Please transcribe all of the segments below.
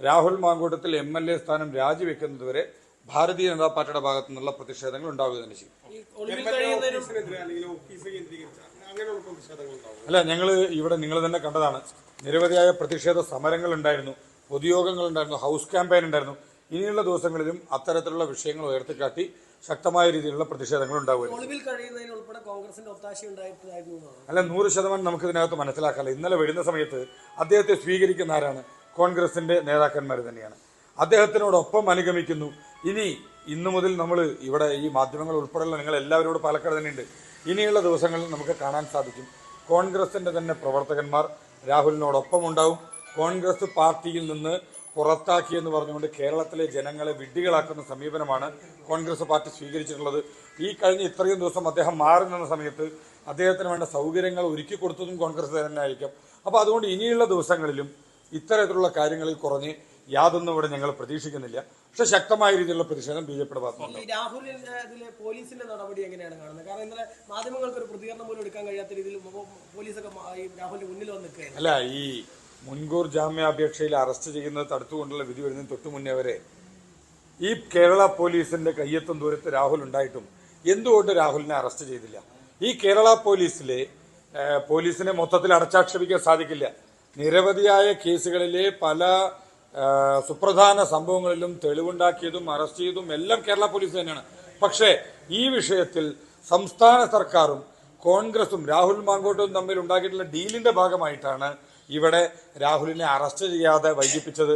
Rahul Mankoottathil M L A സ്ഥാനം രാജിവെക്കുന്നതുവരെ ഭാരതീയ ജനതാ പാർട്ടിയുടെ ഭാഗത്തു നിന്നുള്ള പ്രതിഷേധങ്ങൾ ഉണ്ടാവുക തന്നെ ചെയ്യും. അല്ല ഞങ്ങൾ ഇവിടെ നിങ്ങൾ തന്നെ കണ്ടതാണ്. നിരവധിയായ പ്രതിഷേധ സമരങ്ങൾ ഉണ്ടായിരുന്നു. പൊതുയോഗങ്ങൾ ഉണ്ടായിരുന്നു. ഹൗസ് ക്യാമ്പയിൻ ഉണ്ടായിരുന്നു. ഇനിയുള്ള ദിവസങ്ങളിലും അത്തരത്തിലുള്ള വിഷയങ്ങൾ ഉയർത്തിക്കാട്ടി ശക്തമായ രീതിയിലുള്ള പ്രതിഷേധങ്ങൾ ഉണ്ടാവുകയും ഒളിവിൽ കഴിയുന്നതിന് ഉൾപ്പെടെ കോൺഗ്രസിന്റെ ഒത്താശ ഉണ്ടായിട്ടായിരുന്നു എന്നാണ് അല്ല നൂറ് ശതമാനം നമുക്ക് ഇതിനകത്ത് മനസ്സിലാക്കാല്ല ഇന്നലെ വരുന്ന സമയത്ത് അദ്ദേഹത്തെ സ്വീകരിക്കുന്ന ആരാണ്? കോൺഗ്രസിന്റെ നേതാക്കന്മാർ തന്നെയാണ്. അദ്ദേഹത്തിനോടൊപ്പം അനുഗമിക്കുന്നു. ഇനി ഇന്നു മുതൽ നമ്മൾ ഇവിടെ ഈ മാധ്യമങ്ങൾ ഉൾപ്പെടെയുള്ള നിങ്ങൾ എല്ലാവരോടും പാലക്കാട് തന്നെയുണ്ട്. ഇനിയുള്ള ദിവസങ്ങളിൽ നമുക്ക് കാണാൻ സാധിക്കും. കോൺഗ്രസിന്റെ തന്നെ പ്രവർത്തകന്മാർ രാഹുലിനോടൊപ്പം ഉണ്ടാവും. കോൺഗ്രസ് പാർട്ടിയിൽ നിന്ന് പുറത്താക്കി എന്ന് പറഞ്ഞുകൊണ്ട് കേരളത്തിലെ ജനങ്ങളെ വിഡ്ഢികളാക്കുന്ന സമീപനമാണ് കോൺഗ്രസ് പാർട്ടി സ്വീകരിച്ചിട്ടുള്ളത്. ഈ കഴിഞ്ഞ ഇത്രയും ദിവസം അദ്ദേഹം മാറി നിന്ന സമയത്ത് അദ്ദേഹത്തിന് വേണ്ട സൗകര്യങ്ങൾ ഒരുക്കി കൊടുത്തതും കോൺഗ്രസ് തന്നെ ആയിരിക്കും. അപ്പോൾ അതുകൊണ്ട് ഇനിയുള്ള ദിവസങ്ങളിലും ഇത്തരത്തിലുള്ള കാര്യങ്ങളിൽ കുറഞ്ഞ് യാതൊന്നും ഇവിടെ ഞങ്ങൾ പ്രതീക്ഷിക്കുന്നില്ല. പക്ഷെ ശക്തമായ രീതിയിലുള്ള പ്രതിഷേധം ബി ജെ പിയുടെ ഈ രാഹുലിന്റെ പോലീസിന്റെ നടപടി എങ്ങനെയാണ് കാണുന്നത്? കാരണം ഇന്നലെ മാധ്യമങ്ങൾക്ക് ഒരു പ്രതികരണം പോലും എടുക്കാൻ കഴിയാത്ത രീതിയിൽ പോലീസൊക്കെ രാഹുലിന്റെ മുന്നിൽ വന്ന് നിൽക്കുകയാണ്. അല്ല ഈ മുൻകൂർ ജാമ്യാപേക്ഷയിൽ അറസ്റ്റ് ചെയ്യുന്നത് തടുത്തുകൊണ്ടുള്ള വിധി വരുന്നതിന് തൊട്ടു മുന്നേ വരെ ഈ കേരള പോലീസിന്റെ കയ്യെത്തും ദൂരത്ത് രാഹുൽ ഉണ്ടായിട്ടും എന്തുകൊണ്ട് രാഹുലിനെ അറസ്റ്റ് ചെയ്തില്ല? ഈ കേരള പോലീസിലെ പോലീസിനെ മൊത്തത്തിൽ അടച്ചാക്ഷേപിക്കാൻ സാധിക്കില്ല. നിരവധിയായ കേസുകളിലെ പല സുപ്രധാന സംഭവങ്ങളിലും തെളിവുണ്ടാക്കിയതും അറസ്റ്റ് ചെയ്തതും എല്ലാം കേരള പോലീസ് തന്നെയാണ്. പക്ഷേ ഈ വിഷയത്തിൽ സംസ്ഥാന സർക്കാരും കോൺഗ്രസും രാഹുൽ മാങ്കോട്ടും തമ്മിൽ ഉണ്ടാക്കിയിട്ടുള്ള ഡീലിന്റെ ഭാഗമായിട്ടാണ് ഇവിടെ രാഹുലിനെ അറസ്റ്റ് ചെയ്യാതെ വൈകിപ്പിച്ചത്.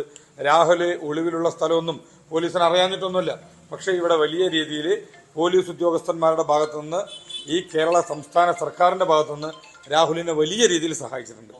രാഹുൽ ഒളിവിലുള്ള സ്ഥലമൊന്നും പോലീസിന് അറിയാഞ്ഞിട്ടൊന്നുമില്ല. പക്ഷേ ഇവിടെ വലിയ രീതിയിൽ പോലീസ് ഉദ്യോഗസ്ഥന്മാരുടെ ഭാഗത്തുനിന്ന് ഈ കേരള സംസ്ഥാന സർക്കാരിന്റെ ഭാഗത്തുനിന്ന് രാഹുലിനെ വലിയ രീതിയിൽ സഹായിച്ചിട്ടുണ്ട്.